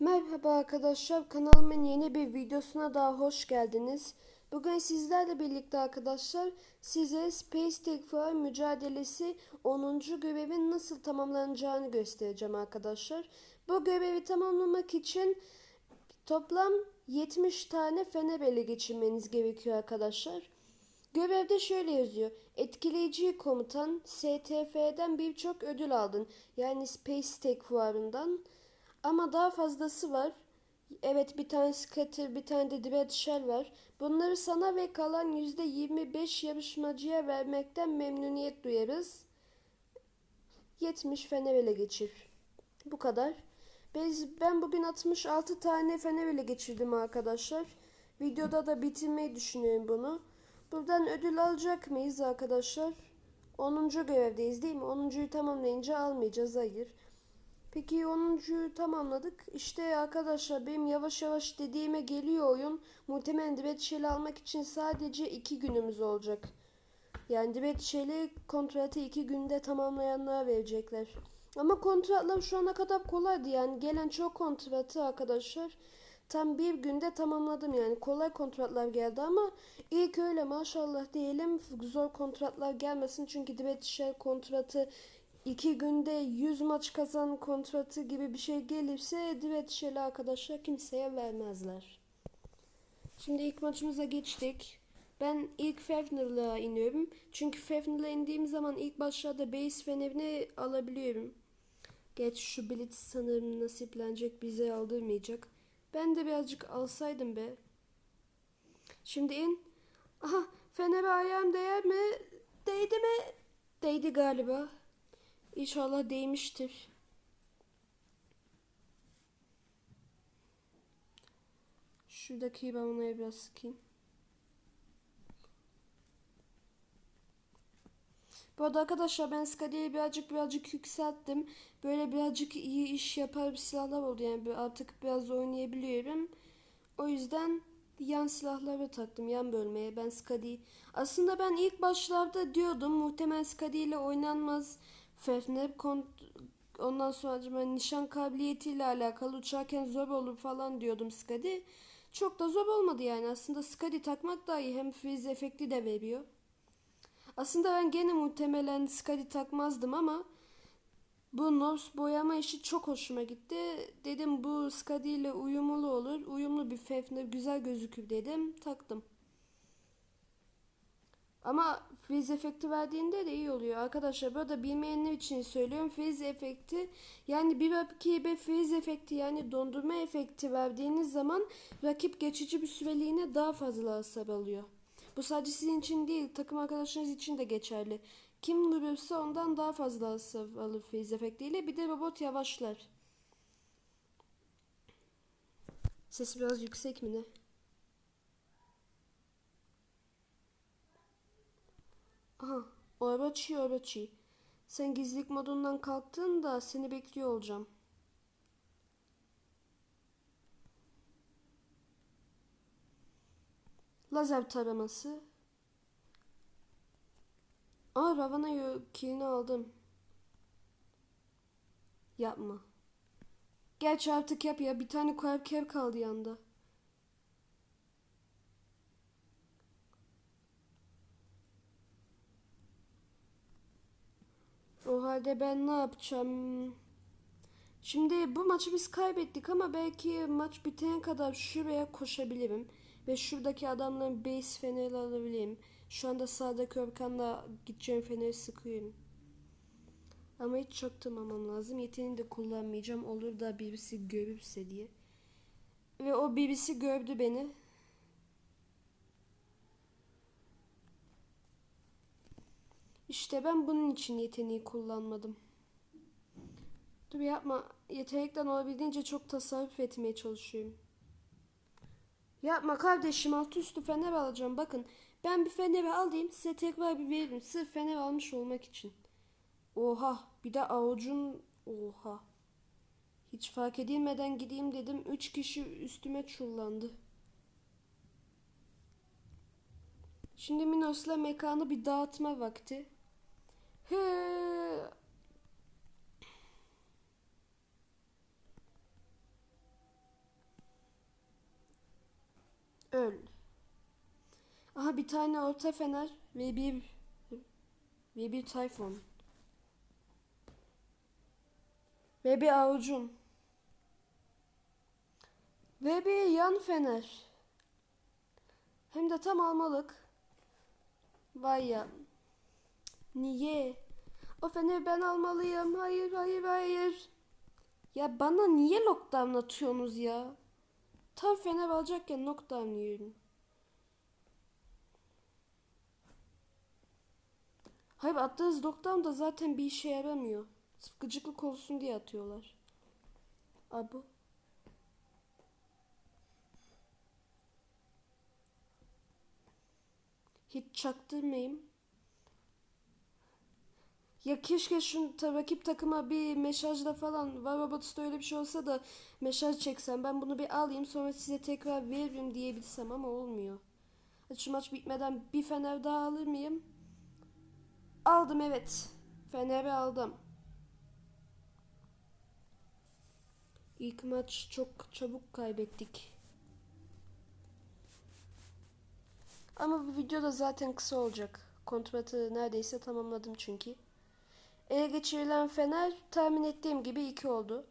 Merhaba arkadaşlar kanalımın yeni bir videosuna daha hoş geldiniz. Bugün sizlerle birlikte arkadaşlar size Space Tech Fuar mücadelesi 10. görevin nasıl tamamlanacağını göstereceğim arkadaşlar. Bu görevi tamamlamak için toplam 70 tane fener ele geçirmeniz gerekiyor arkadaşlar. Görevde şöyle yazıyor. Etkileyici komutan STF'den birçok ödül aldın. Yani Space Tech fuarından. Ama daha fazlası var. Evet bir tane scatter bir tane de Dread Shell var. Bunları sana ve kalan %25 yarışmacıya vermekten memnuniyet duyarız. 70 fener ele geçir. Bu kadar. Ben bugün 66 tane fener ele geçirdim arkadaşlar. Videoda da bitirmeyi düşünüyorum bunu. Buradan ödül alacak mıyız arkadaşlar? 10. görevdeyiz değil mi? 10.yu tamamlayınca almayacağız. Hayır. Peki 10.yu tamamladık. İşte arkadaşlar benim yavaş yavaş dediğime geliyor oyun. Muhtemelen Dread Shell'i almak için sadece 2 günümüz olacak. Yani Dread Shell'i kontratı 2 günde tamamlayanlara verecekler. Ama kontratlar şu ana kadar kolaydı yani. Gelen çok kontratı arkadaşlar tam bir günde tamamladım yani. Kolay kontratlar geldi ama ilk öyle maşallah diyelim zor kontratlar gelmesin. Çünkü Dread Shell kontratı iki günde 100 maç kazan kontratı gibi bir şey gelirse Shell'i arkadaşlar kimseye vermezler. Şimdi ilk maçımıza geçtik. Ben ilk Fafner'la iniyorum. Çünkü Fafner'la indiğim zaman ilk başlarda base fenerini alabiliyorum. Geç şu Blitz sanırım nasiplenecek bize aldırmayacak. Ben de birazcık alsaydım be. Şimdi in. Aha Fener'e ayağım değer mi? Değdi mi? Değdi galiba. İnşallah değmiştir. Şuradaki ben ona biraz sıkayım. Bu arada arkadaşlar ben Skadia'yı birazcık birazcık yükselttim. Böyle birazcık iyi iş yapar bir silahlar oldu. Yani artık biraz oynayabiliyorum. O yüzden yan silahları taktım yan bölmeye. Ben Skadi. Aslında ben ilk başlarda diyordum muhtemelen Skadi ile oynanmaz. Fefner ondan sonra acaba nişan kabiliyetiyle alakalı uçarken zor olur falan diyordum Skadi. Çok da zor olmadı yani. Aslında Skadi takmak daha iyi. Hem freeze efekti de veriyor. Aslında ben gene muhtemelen Skadi takmazdım ama bu Norse boyama işi çok hoşuma gitti. Dedim bu Skadi ile uyumlu olur. Uyumlu bir Fafnir güzel gözükür dedim. Taktım. Ama freeze efekti verdiğinde de iyi oluyor. Arkadaşlar burada bilmeyenler için söylüyorum. Freeze efekti yani bir rakibe freeze efekti yani dondurma efekti verdiğiniz zaman rakip geçici bir süreliğine daha fazla hasar alıyor. Bu sadece sizin için değil, takım arkadaşlarınız için de geçerli. Kim vurursa ondan daha fazla hasar alır freeze efektiyle. Bir de robot yavaşlar. Sesi biraz yüksek mi ne? Aha, Orochi Orochi. Sen gizlilik modundan kalktın da seni bekliyor olacağım. Lazer taraması. Aa Ravana kilini aldım. Yapma. Gerçi artık yap ya. Bir tane koyup kev kaldı yanda. O halde ben ne yapacağım? Şimdi bu maçı biz kaybettik ama belki maç bitene kadar şuraya koşabilirim. Ve şuradaki adamların base feneri alabileyim. Şu anda sağdaki Orkan'la gideceğim feneri sıkıyorum. Ama hiç çaktırmamam lazım. Yeteneğini de kullanmayacağım. Olur da birisi görürse diye. Ve o birisi gördü beni. İşte ben bunun için yeteneği kullanmadım. Dur yapma. Yetenekten olabildiğince çok tasarruf etmeye çalışıyorum. Yapma kardeşim altı üstü fener alacağım. Bakın ben bir feneri alayım size tekrar bir veririm. Sırf fener almış olmak için. Oha bir de avucun oha. Hiç fark edilmeden gideyim dedim. Üç kişi üstüme çullandı. Şimdi Minos'la mekanı bir dağıtma vakti. Öl. Aha bir tane orta fener ve bir ve bir tayfon. Ve bir avucum. Ve bir yan fener. Hem de tam almalık. Vay ya. Niye? O feneri ben almalıyım. Hayır, hayır, hayır. Ya bana niye lockdown atıyorsunuz ya? Tam fener alacakken lockdown yiyorum. Hayır attığınız lockdown da zaten bir işe yaramıyor. Sırf gıcıklık olsun diye atıyorlar. Abu. Hiç çaktırmayayım. Ya keşke şu ta- rakip takıma bir mesajla falan var Robots'ta öyle bir şey olsa da mesaj çeksem ben bunu bir alayım sonra size tekrar veririm diyebilsem ama olmuyor. Şu maç bitmeden bir fener daha alır mıyım? Aldım evet. Fener'i aldım. İlk maç çok çabuk kaybettik. Ama bu video da zaten kısa olacak. Kontratı neredeyse tamamladım çünkü. Ele geçirilen Fener tahmin ettiğim gibi 2 oldu.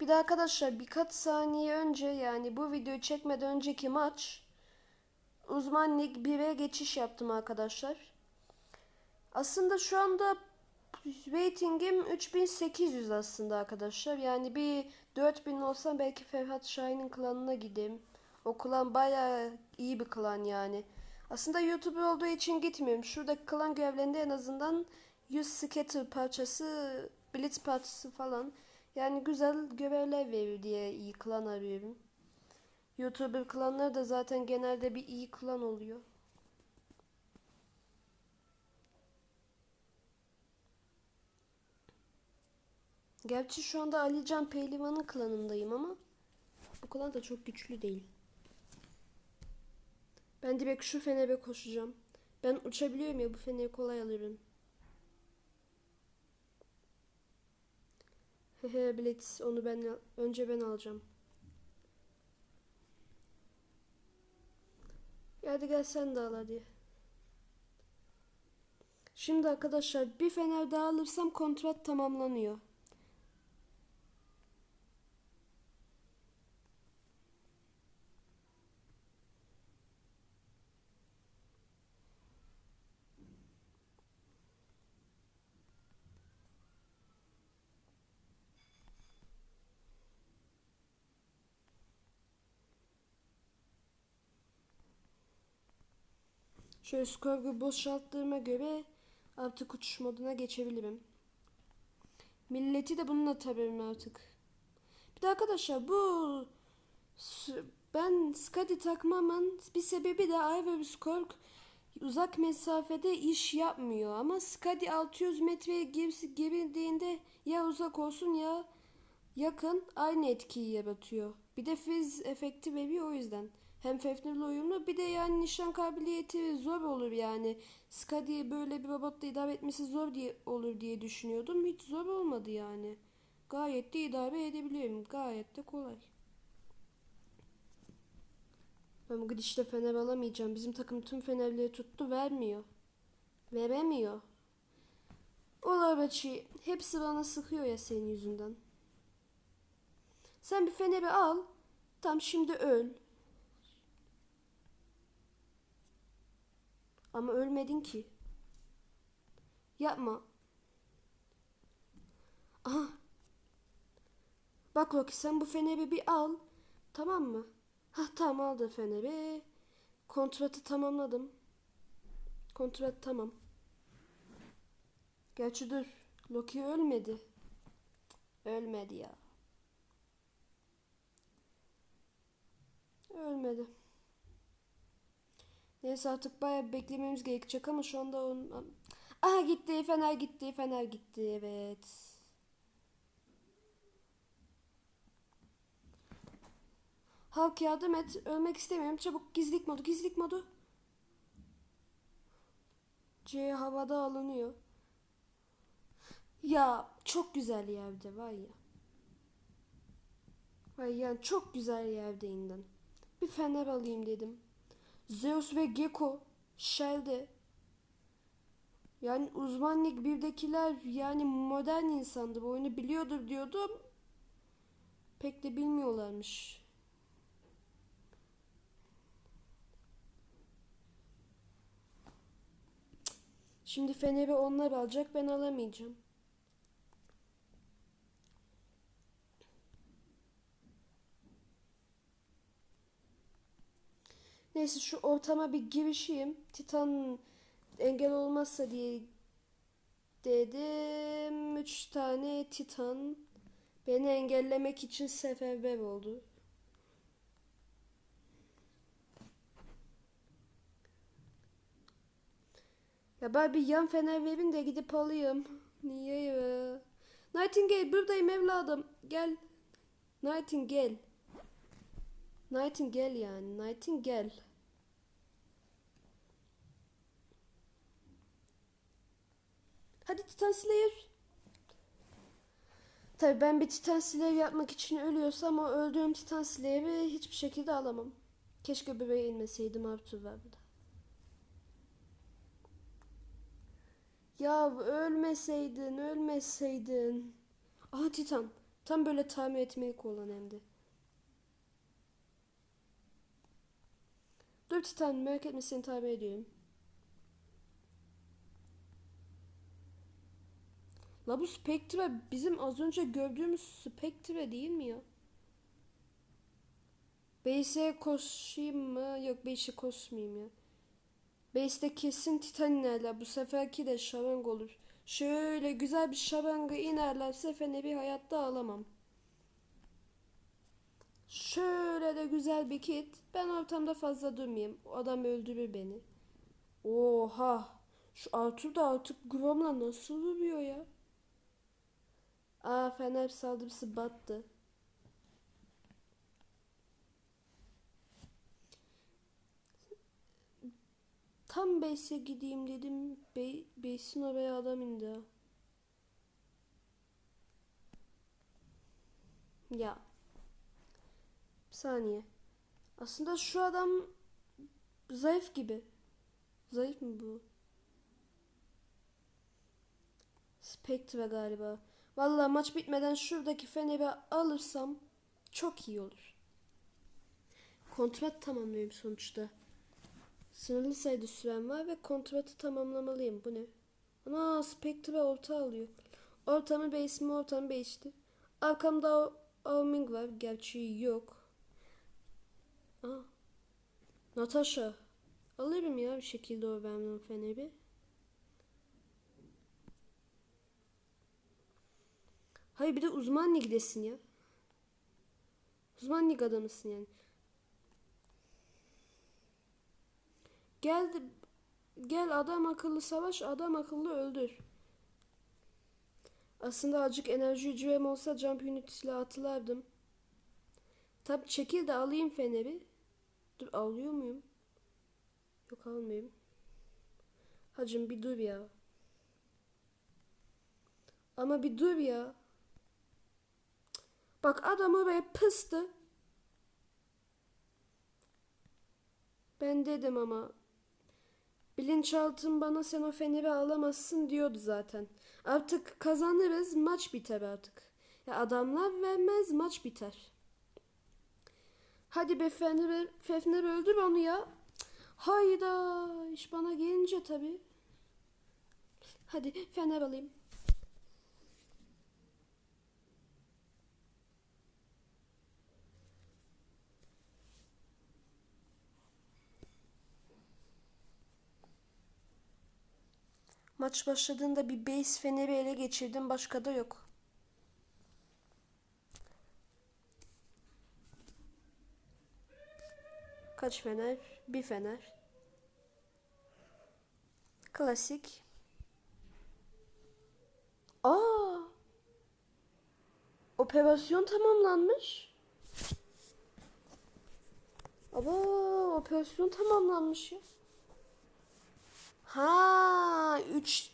Bir de arkadaşlar birkaç saniye önce yani bu videoyu çekmeden önceki maç uzman lig 1'e geçiş yaptım arkadaşlar. Aslında şu anda ratingim 3800 aslında arkadaşlar. Yani bir 4000 olsam belki Ferhat Şahin'in klanına gideyim. O klan bayağı iyi bir klan yani. Aslında YouTuber olduğu için gitmiyorum. Şuradaki klan görevlerinde en azından 100 scatter parçası, blitz parçası falan. Yani güzel görevler verir diye iyi klan arıyorum. YouTuber klanları da zaten genelde bir iyi klan oluyor. Gerçi şu anda Alican Pehlivan'ın klanındayım ama bu klan da çok güçlü değil. Ben direkt şu fenere koşacağım. Ben uçabiliyorum ya bu feneri kolay alırım. Hehe Blitz onu ben önce ben alacağım. Hadi gel sen de al hadi. Şimdi arkadaşlar bir fener daha alırsam kontrat tamamlanıyor. Şöyle skorgu boşalttığıma göre artık uçuş moduna geçebilirim. Milleti de bununla tabirim artık. Bir de arkadaşlar bu ben Skadi takmamın bir sebebi de Ivory Skorg uzak mesafede iş yapmıyor. Ama Skadi 600 metreye girildiğinde ya uzak olsun ya yakın aynı etkiyi yaratıyor. Bir de friz efekti veriyor o yüzden. Hem Fafnir'le uyumlu bir de yani nişan kabiliyeti zor olur yani. Skadi'yi böyle bir robotla idare etmesi zor diye olur diye düşünüyordum. Hiç zor olmadı yani. Gayet de idare edebiliyorum. Gayet de kolay. Ben bu gidişte fener alamayacağım. Bizim takım tüm fenerleri tuttu vermiyor. Veremiyor. Ola Baçi hepsi bana sıkıyor ya senin yüzünden. Sen bir feneri al. Tam şimdi öl. Ama ölmedin ki. Yapma. Aha. Bak Loki sen bu feneri bir al. Tamam mı? Hah tamam aldı feneri. Kontratı tamamladım. Kontrat tamam. Gerçi dur. Loki ölmedi. Ölmedi ya. Ölmedi. Neyse artık bayağı beklememiz gerekecek ama şu anda onun... Aha gitti, Fener gitti, Fener gitti, evet. Halk yardım et, ölmek istemiyorum. Çabuk gizlilik modu, gizlilik modu. C havada alınıyor. Ya çok güzel yerde var ya. Vay yani çok güzel yerde indin. Bir fener alayım dedim. Zeus ve Gecko Shell'de. Yani uzman lig birdekiler yani modern insandı. Bu oyunu biliyordur diyordum. Pek de bilmiyorlarmış. Şimdi Fener'i onlar alacak ben alamayacağım. Neyse şu ortama bir girişeyim. Titan engel olmazsa diye dedim. Üç tane Titan beni engellemek için seferber oldu. Ya ben bir yan fener verin de gidip alayım. Niye ya? Nightingale buradayım evladım. Gel. Nightingale. Nightingale yani. Nightingale. Hadi Titan Slayer. Tabii ben bir Titan Slayer yapmak için ölüyorsam o öldüğüm Titan Slayer'i hiçbir şekilde alamam. Keşke bebeğe inmeseydim burada. Ya ölmeseydin, ölmeseydin. Aha Titan. Tam böyle tamir etmelik olan hem de. Dur Titan merak etme seni tamir ediyorum. La bu Spectre bizim az önce gördüğümüz Spectre değil mi ya? Base'e koşayım mı? Yok base'e koşmayayım ya. Base'de kesin Titan inerler. Bu seferki de şarang olur. Şöyle güzel bir şaranga inerlerse Fener'i hayatta alamam. Şöyle de güzel bir kit. Ben ortamda fazla durmayayım. O adam öldürür beni. Oha. Şu Arthur da artık Grom'la nasıl duruyor ya? Aa Fener saldırısı battı. Tam base'e gideyim dedim. Be base'in oraya adam indi. Ya. Bir saniye. Aslında şu adam zayıf gibi. Zayıf mı bu? Spectre galiba. Vallahi maç bitmeden şuradaki Fener'i alırsam çok iyi olur. Kontrat tamamlıyorum sonuçta. Sınırlı sayıda sürem var ve kontratı tamamlamalıyım. Bu ne? Ana Spectre orta alıyor. Ortamı base mi ortamı base'ti. Arkamda Aoming var. Gerçi yok. Aa. Natasha. Alırım ya bir şekilde o benden Fener'i. Hayır bir de uzman ligdesin ya. Uzman lig adamısın yani. Gel gel adam akıllı savaş, adam akıllı öldür. Aslında azıcık enerji hücrem olsa jump unit ile atılardım. Tabi çekil de alayım feneri. Dur alıyor muyum? Yok almıyorum. Hacım bir dur ya. Ama bir dur ya. Bak adam oraya pıstı. Ben dedim ama bilinçaltım bana sen o feneri alamazsın diyordu zaten. Artık kazanırız maç biter artık. Ya adamlar vermez maç biter. Hadi be Fener, Fefner öldür onu ya. Hayda iş bana gelince tabi. Hadi Fener alayım. Maç başladığında bir base feneri ele geçirdim. Başka da yok. Kaç fener? Bir fener. Klasik. Aa! Operasyon tamamlanmış. Aba operasyon tamamlanmış ya. Ha 3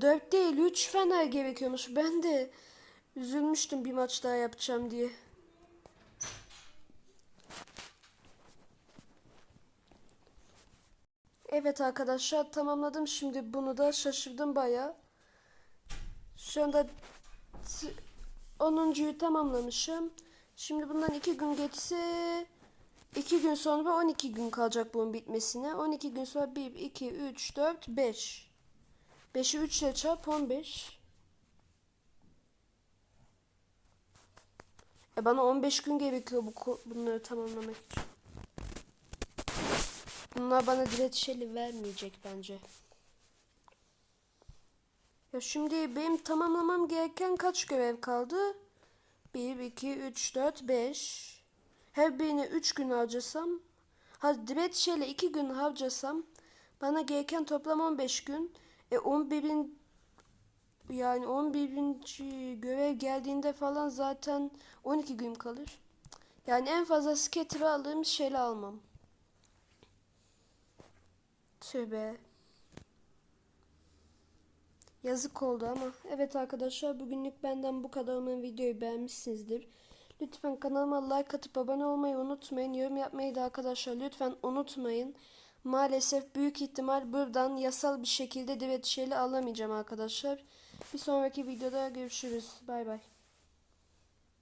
4 değil 3 fener gerekiyormuş. Ben de üzülmüştüm bir maç daha yapacağım diye. Evet arkadaşlar tamamladım şimdi bunu da şaşırdım baya. Şu anda 10.yu tamamlamışım. Şimdi bundan 2 gün geçse 2 gün sonra 12 gün kalacak bunun bitmesine. 12 gün sonra 1, 2, 3, 4, 5. 5'i 3 ile çarp 15. E bana 15 gün gerekiyor bu bunları tamamlamak için. Bunlar bana diretişeli vermeyecek bence. Ya şimdi benim tamamlamam gereken kaç görev kaldı? 1, 2, 3, 4, 5. Her birine 3 gün harcasam. Ha diretişeli 2 gün harcasam. Bana gereken toplam 15 gün. E 11'in yani 11. görev geldiğinde falan zaten 12 gün kalır. Yani en fazla skater'ı aldığım şeyle almam. Tövbe. Yazık oldu ama. Evet arkadaşlar bugünlük benden bu kadar. Umarım videoyu beğenmişsinizdir. Lütfen kanalıma like atıp abone olmayı unutmayın. Yorum yapmayı da arkadaşlar lütfen unutmayın. Maalesef büyük ihtimal buradan yasal bir şekilde diretişeli alamayacağım arkadaşlar. Bir sonraki videoda görüşürüz. Bay bay.